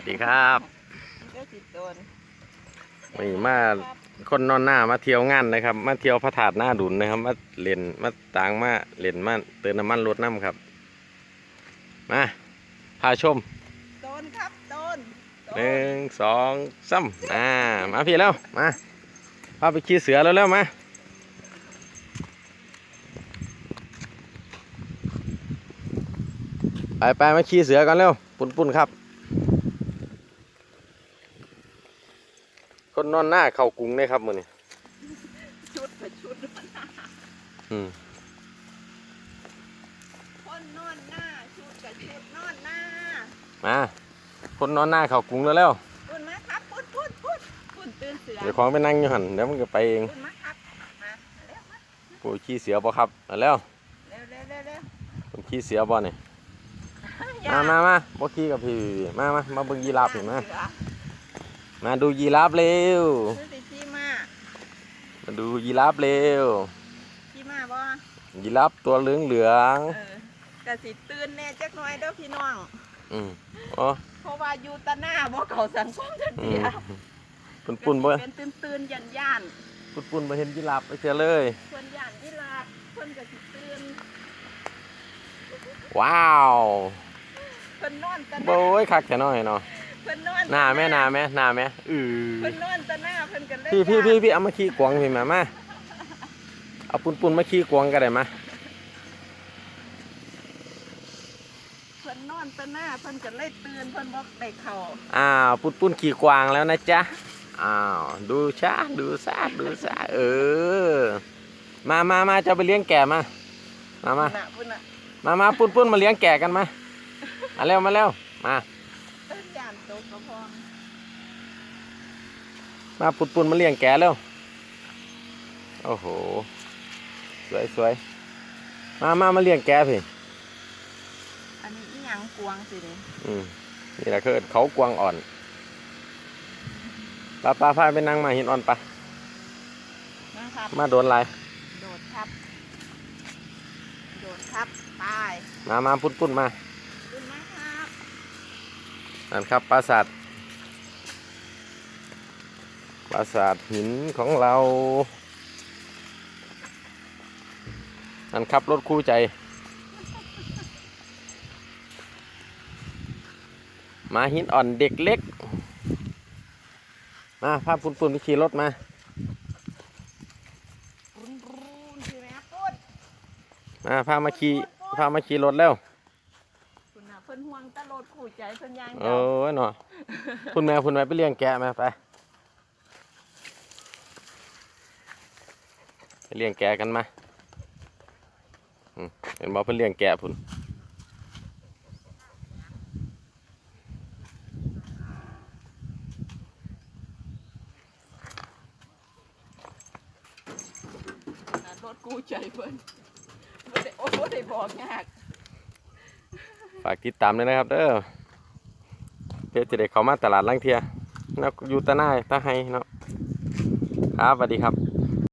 วัสดีครับเจ้าสิโดนวันนี้มาคนนอนหน้ามาเที่ยวงานนะครับ มาเที่ยวพระธาตุหน้าดุนนะครับ มาเล่นมาต่างมาเล่นมาเติมน้ำมันรถน้ำครับ มาพาชมโดนครับโดนโดหนึ่งสองสามอ่ามาพี่แล้วมาพาไปขี่เสือแล้วแล้วๆมาไปไปมาขี่เสือกันเร็วปุ่นปุ่นๆครับ คนนอนหน้าเข่ากรุงเลยครับมือนี้ชุดไปชุดอืมคนนอนหน้าชุดกับชุดนอนหน้ามาคนนอนหน้าเข่ากรุงแล้วแล้วปุ่นมาครับปุ่นปุ่นปุ่นปุ่นตื่นเสือเดี๋ยวของไปนั่งอยู่หันเดี๋ยวมันก็ไปเองปุ่นมาครับมาเร็วมาปูขี่เสือบ่ครับมาแล้วเร็วเร็วเร็วเร็วผมขี่เสือบ่เนี่ยอย่มามามาบ่ขี่กับพี่มามามาเบิ่งยีราฟเห็นมาเสือ มาดูยีราฟเร็วซื้อสิขี้มามาดูยีราฟเร็วขี้มาบ่ยีราฟตัวเหลืองเหลืองเออกะสิตื่นแน่จักหน่อยเด้อพี่น้องๆอืมอ๋อเพราะว่าอยู่ตะหน้าบ่เขาสังคมทันอืทีมอะปุ่นปุ่นๆบ่เป็นตื่นตื่นๆยันย่านปุ่นปุ่นๆบ่เห็นยีราฟไปเสียเลยๆเพิ่นย่านที่ลาบเพิ่นก็สิตื่นว้าวเพิ่นนอนตะหโบ้น้ายคักแท้น้อยเนาะ เพิ่นนอนหน้าแม่หน้าแม่หน้าแม่อือเพิ่นนอนตะหน้าเพิ่นก็เลยพี่พี่พี่ย่านพี่เอามาขี่กวางพี่มามาเอาปุ่นปุ่นๆมาขี่กวางก็ได้มาเพิ่นนอนตะหน้าเพิ่นก็เลยตื่นเพิ่นบ่ได้เข้าอ้าวปุ่นปุ่นๆขี่กวางแล้วนะจ๊ะอ้าวดูชาดูซาดูซาเออ มามามาจะไปเลี้ยงแกะมามามาน่ะพุ่นน่ะมามาปุ้นปุ้นมาเลี้ยงแกะกันมามาเร็วมาเร็วมาเพิ่นย่าน ตกกระพองมาปุ้นปุ้นมาเลี้ยงแกะเร็วโอ้โห สวยสวยมามามาเลี้ยงแกะพี่ อันนี้อีหยังกวางสินี่อืมนี่แหละคือเขากวางอ่อนปลาปลาพาไปนั่งมาหินอ่อนปะนะครับมาโดนอะไรโดดทับ โดดทับตาย มามาปุ้นปุ้นมาขึ้นมาครับ นั่นครับปราสาทปราสาทหินของเรา นั่นครับรถคู่ใจ มาหินอ่อนเด็กเล็ก มาพาปุ่นปุ่นๆไปขี่รถมารุนรุนใช่ไหมครับปุ้นมาพามาขี่พามาขี่รถแล้วคุณน่ะเพิ่นห่วงตะโลดขู่ใจเพิ่นยางโอ้ยหนอคุณแม่คุณแม่ไปเลี้ยงแกะมาไปไปเลี้ยงแกะกันมาอืมเห็นบอกเพิ่นเลี้ยงแกะพุ่นน่ะรถกู้ใจเพิ่นบ่ได้โอ้บ่ได้บอกยาก ฝากติดตามด้วยนะครับเด้อเพื่อจะได้เข้ามาตลาดลังเทียนะอยู่ตะน้ายตะไฮเนาะครับสวัสดีครับ